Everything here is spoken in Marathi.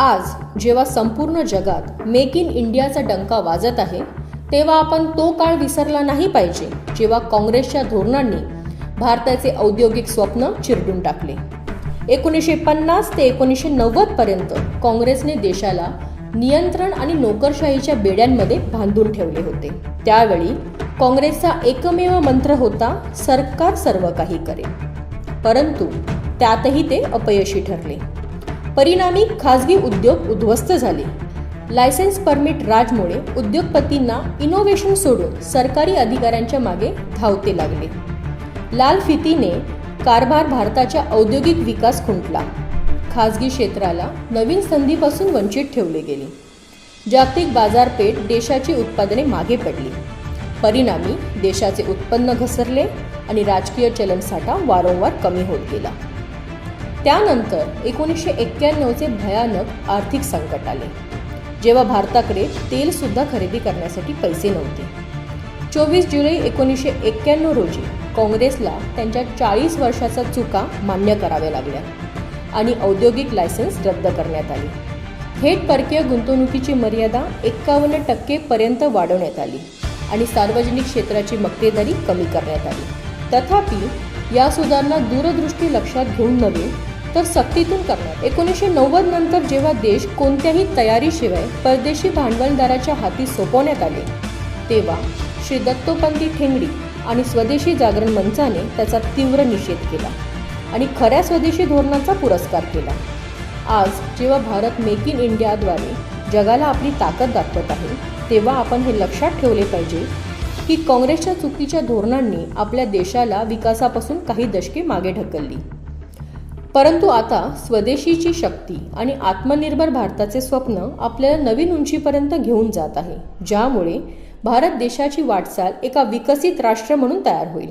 आज जेव्हा संपूर्ण जगात मेक इन इंडियाचा डंका वाजत आहे तेव्हा आपण तो काळ विसरला नाही पाहिजे जेव्हा काँग्रेसच्या धोरणांनी भारताचे औद्योगिक स्वप्न चिरडून टाकले. एकोणीसशे पन्नास ते एकोणीसशे नव्वद पर्यंत काँग्रेसने देशाला नियंत्रण आणि नोकरशाहीच्या बेड्यांमध्ये बांधून ठेवले होते. त्यावेळी काँग्रेसचा एकमेव मंत्र होता सरकार सर्व काही करेल. परंतु त्यातही ते अपयशी ठरले. परिणामी खाजगी उद्योग उद्ध्वस्त झाले. लायसन्स परमिट राजमुळे उद्योगपतींना इनोव्हेशन सोडून सरकारी अधिकाऱ्यांच्या मागे धावते लागले. लाल फितीने कारभार भारताच्या औद्योगिक विकास खुंटला. खाजगी क्षेत्राला नवीन संधीपासून वंचित ठेवले गेले. जागतिक बाजारपेठ देशाची उत्पादने मागे पडली. परिणामी देशाचे उत्पन्न घसरले आणि राजकीय चलनसाठा वारंवार कमी होत गेला. त्यानंतर एकोणीसशे एक्क्याण्णवचे भयानक आर्थिक संकट आले जेव्हा भारताकडे तेलसुद्धा खरेदी करण्यासाठी पैसे नव्हते. चोवीस जुलै एकोणीसशे एक्क्याण्णव रोजी काँग्रेसला त्यांच्या चाळीस वर्षाचा चुका मान्य कराव्या लागल्या आणि औद्योगिक लायसन्स रद्द करण्यात आली. थेट परकीय गुंतवणुकीची मर्यादा एक्कावन्न टक्केपर्यंत वाढवण्यात आली आणि सार्वजनिक क्षेत्राची मक्तेदारी कमी करण्यात आली. तथापि या सुधारणा दूरदृष्टी लक्षात घेऊन नव्हे तर सक्तीतून करणार. एकोणीसशे नव्वद नंतर जेव्हा देश कोणत्याही तयारीशिवाय परदेशी भांडवलदाराच्या हाती सोपवण्यात आले तेव्हा श्री दत्तोपंती ठेंगडी आणि स्वदेशी जागरण मंचाने त्याचा तीव्र निषेध केला आणि खऱ्या स्वदेशी धोरणाचा पुरस्कार केला. आज जेव्हा भारत मेक इन इंडियाद्वारे जगाला आपली ताकद दाखवत आहे तेव्हा आपण हे लक्षात ठेवले पाहिजे की काँग्रेसच्या चुकीच्या धोरणांनी आपल्या देशाला विकासापासून काही दशके मागे ढकलली. परंतु आता स्वदेशीची शक्ती आणि आत्मनिर्भर भारताचे स्वप्न आपल्याला नवीन उंचीपर्यंत घेऊन जात आहे ज्यामुळे भारत देशाची वाटचाल एका विकसित राष्ट्र म्हणून तयार होईल.